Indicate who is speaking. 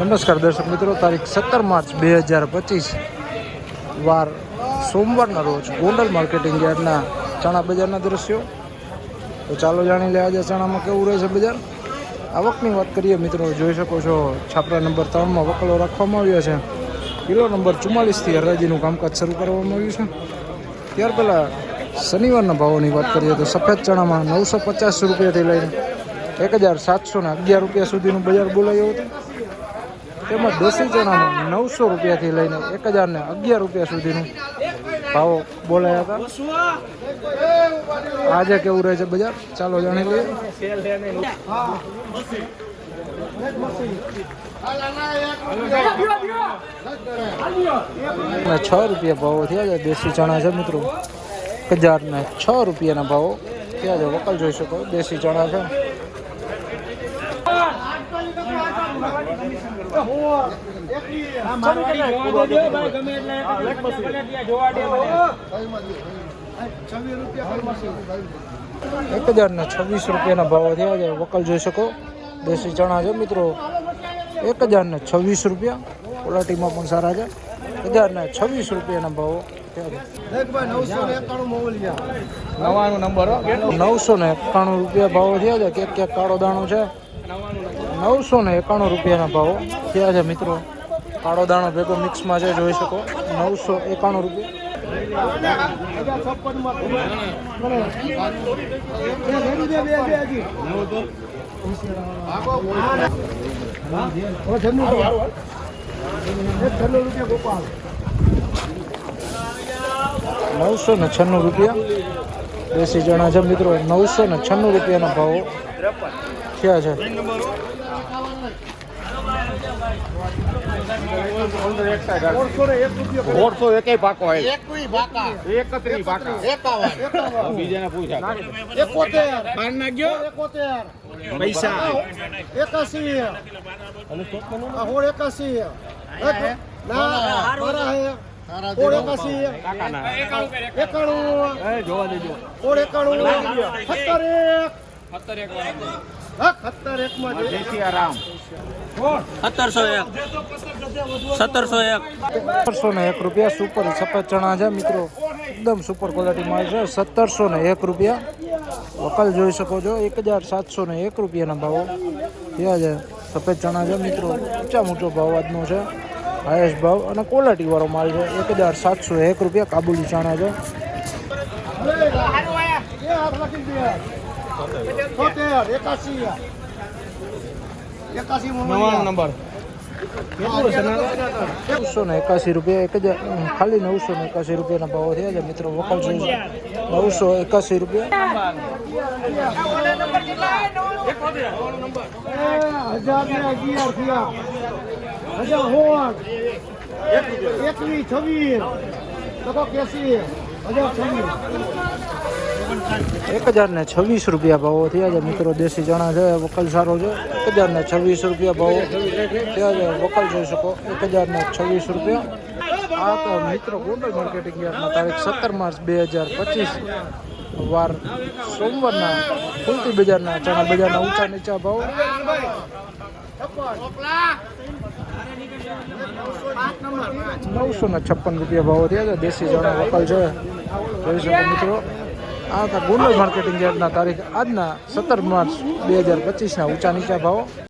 Speaker 1: નમસ્કાર દર્શક મિત્રો, તારીખ સત્તર માર્ચ બે હજાર પચીસ, વાર સોમવારના રોજ ગોંડલ માર્કેટિંગ યાર્ડના ચણા બજારના દ્રશ્યો. તો ચાલો જાણી લે આજે ચણામાં કેવું રહે છે બજાર. આવકની વાત કરીએ મિત્રો, જોઈ શકો છો છાપરા નંબર ત્રણમાં વકલો રાખવામાં આવ્યા છે. કિલો નંબર ચુમ્માલીસથી હરાજીનું કામકાજ શરૂ કરવામાં આવ્યું છે. ત્યાર પહેલાં શનિવારના ભાવોની વાત કરીએ તો સફેદ ચણામાં નવસો પચાસ રૂપિયાથી લઈને એક હજાર સાતસો ને અગિયાર રૂપિયા સુધીનું બજાર બોલાયું હતું. તેમજ દેશી ચણાનું નવસો રૂપિયાથી લઈને એક હજારને અગિયાર રૂપિયા સુધીનું ભાવો બોલાયા હતા. આજે કેવું રહે છે બજાર? ચાલો જાણી લઈએ. છ રૂપિયા ભાવો થયા છે દેશી ચણા છે મિત્રો. હજાર ને છ રૂપિયાના ભાવો થયા છે. વકલ જોઈ શકો, દેશી ચણા છે. એક હજાર ને છવ્વીસ રૂપિયાના ભાવો થયા છે. વકલ જોઈ શકો દેશી ચણા છે મિત્રો એક હજાર ને છવ્વીસ રૂપિયા ક્વોલિટીમાં પણ સારા છે. હજાર ને છવ્વીસ રૂપિયાના ભાવો નવસો ને એકાણું રૂપિયા ભાવો થયા છે ક્યાંક ક્યાંક કાળો દાણો છે. નવસો ને એકાણું રૂપિયાના ભાવો થયા છે મિત્રો. કાળો દાણો ભેગો મિક્સમાં છે, જોઈ શકો. નવસો એકાણું રૂપિયા. નવસો ને છન્નું રૂપિયા. દેશી જણા છે મિત્રો. નવસો ને છન્નું રૂપિયાના ભાવો. થયા છે.
Speaker 2: એકે પાકો હોય. એકત્રીસ પાકા. બીજાને પૂછ્યા.
Speaker 3: એકોતેર. એકોતેર.
Speaker 2: પૈસા.
Speaker 3: એકાસી હોળ એકાસી ના બરા હે. ઓળ એકાસી એકાણું
Speaker 2: એ જોવા દેજો.
Speaker 3: હોળ એકાણું. સત્તર એક.
Speaker 2: સત્તર એક.
Speaker 4: સત્તરસો એક. સત્તરસો એક.
Speaker 1: સત્તરસો ને એક રૂપિયા સુપર સફેદ ચણા છે મિત્રો. એકદમ સુપર ક્વોલિટી માલ છે. સત્તરસો ને એક રૂપિયા. વકલ જોઈ શકો છો. એક હજાર સાતસો ને એક રૂપિયાના ભાવો. થયા છે. સફેદ ચણા છે મિત્રો. ઊંચા ઊંચો ભાવ આજનો છે. હાઈએસ્ટ ભાવ અને ક્વોલિટી વાળો માલ છે. એક હજાર સાતસો એક રૂપિયા કાબુલી ચણા છે.
Speaker 3: દે એકાસી એકાસી
Speaker 2: નવાનું નંબર.
Speaker 1: નવસો ને એકાસી રૂપિયા એક હજાર ખાલી નવસો ને એકાસી રૂપિયાના ભાવો થયા છે મિત્રો વકલ જોઈ નવસો એકાસી રૂપિયા.
Speaker 3: હજાર ને અગિયાર થયા. હજાર એકવીસ છવ્વીસ. છવ્વીસ
Speaker 1: એક હજાર ને છવ્વીસ રૂપિયા ભાવો થયા છે મિત્રો, દેશી ચણા છે, વકલ સારો છે. એક હજાર ને છવ્વીસ રૂપિયા ભાવો થયા છે. વકલ જોઈ શકો એક હજાર ને છવ્વીસ રૂપિયા. આ તો મિત્રો ગોંડલ માર્કેટિંગ યાર્ડમાં તારીખ સત્તર માર્ચ બે હજાર પચીસ વાર સોમવારના કુલતી બજારના ચણા બજારના ઊંચા નીચા ભાવ. નવસો ને છપ્પન રૂપિયા ભાવો થયા છે. દેશી જણા વકલ છે. જોઈ શકો મિત્રો, આ હતા ગોંડલ માર્કેટિંગ યાર્ડના તારીખ આજના સત્તર માર્ચ બે હજાર પચીસના ઊંચા નીચા ભાવો.